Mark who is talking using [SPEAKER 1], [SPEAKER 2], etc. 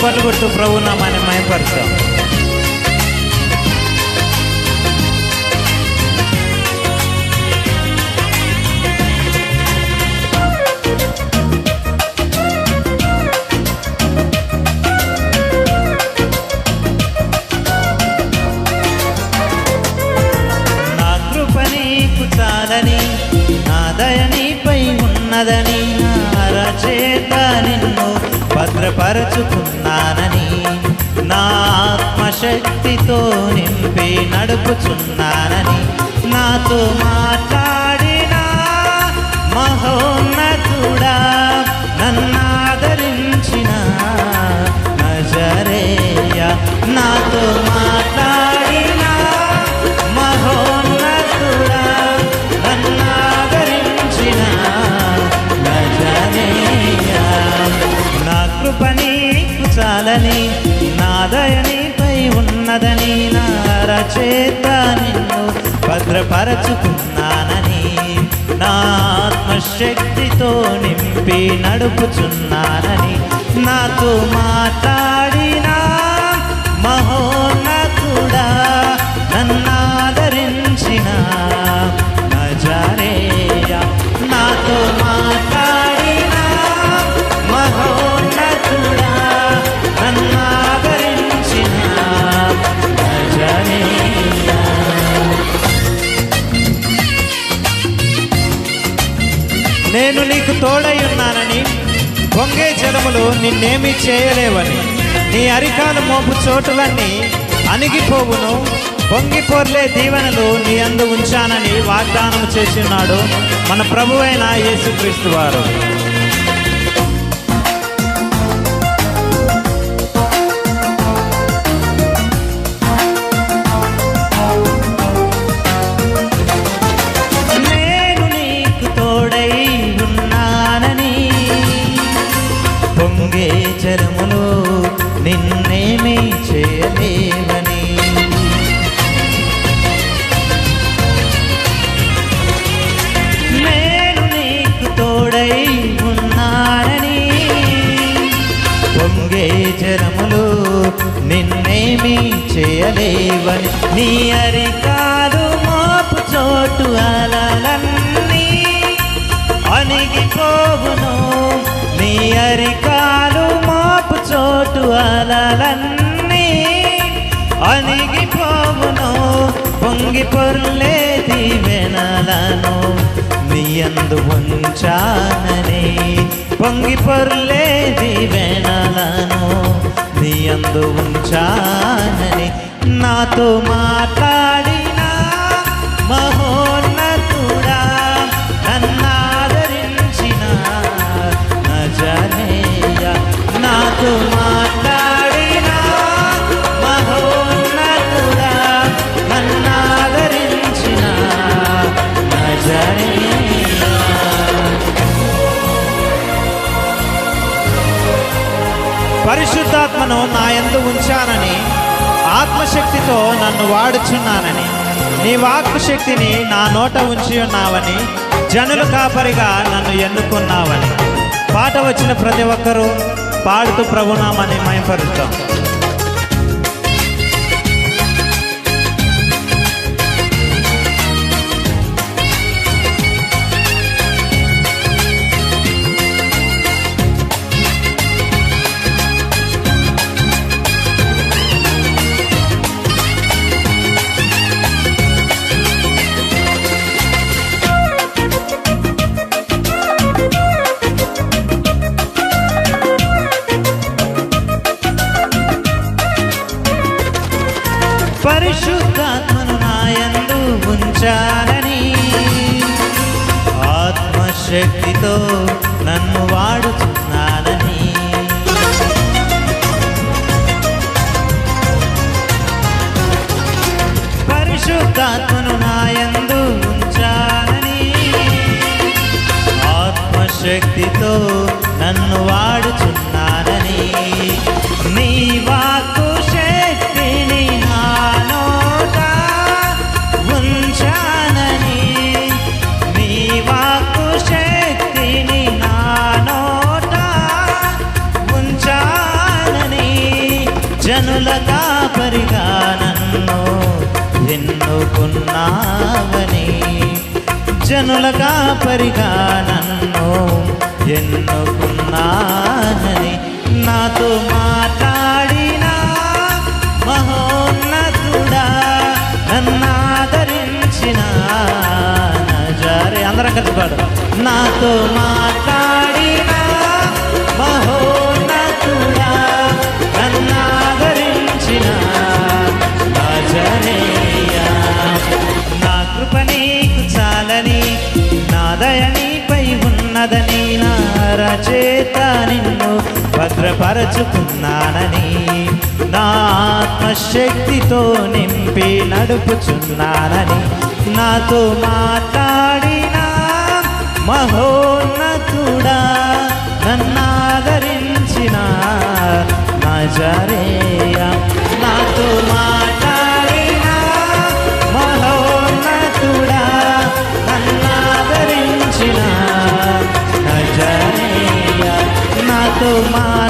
[SPEAKER 1] చప్పట్లు కొట్టు ప్రభు నామాన్ని మయపరుస్తాం భద్రపరచుకున్నానని నా ఆత్మశక్తితో నింపి నడుపుచున్నానని నాతో మాట్లాడిన ఉన్నదని నా రచేత నిన్ను భద్రపరచుకున్నానని నా ఆత్మశక్తితో నింపి నడుపుచున్నానని నాతో మాట్లాడు నేను నీకు తోడై ఉన్నానని పొంగే జలములు నిన్నేమీ చేయలేవని నీ అరికాలు మోపు చోటులన్నీ అణిగిపోవును పొంగిపోర్లే దీవెనలు నీ అందు ఉంచానని వాగ్దానం చేస్తున్నాడు మన ప్రభు అయిన యేసుక్రీస్తు వారు. చేయలేవని నీ అరికాలు మోపు చోటు అలలన్నీ అణిగిపోవును. నీ అరికాలు మోపు చోటు అలలన్నీ అణిగిపోవును. పొంగి పొర్లే దీవెనలను నీ అందు ఉంచానని పొంగి పొర్లే దీవెనలను నీ అందు ఉంచానని నాతో మాట్లాడిన మహోన్నతుడా నన్నాదరించిన నజనేయ. నాతో మాట్లాడిన మహోన్నతుడా నన్నాదరించిన నజనేయ. పరిశుద్ధాత్మను నా ఉంచానని ఆత్మశక్తితో నన్ను వాడుచున్నానని. నీ ఆత్మశక్తిని నా నోట ఉంచి ఉన్నావని. జనులు కాపరిగా నన్ను ఎన్నుకున్నావని. పాట వచ్చిన ప్రతి ఒక్కరూ పాడుతూ ప్రభునామని మయపరుస్తాం ఉంచానని ఆత్మశక్తితో నన్ను వాడుతున్నానని. పరిశుద్ధాత్మను నాయందు ఉంచాలని ఆత్మశక్తితో నన్ను వాడుచున్నానని జనుల కాపరిగా నన్ను ఎన్నుకున్నానని నాతో మాట్లాడిన మహోన్నతుడా నన్నాదరించిన నజరే. అందరం కలిసి పాడు నాతో మా ఉన్నదని నా రచేత నిన్ను భద్రపరచుకున్నానని. నా ఆత్మశక్తితో నింపి నడుపుచున్నానని. నాతో మాట్లాడిన మహోన్నతుడా నన్నా তোমার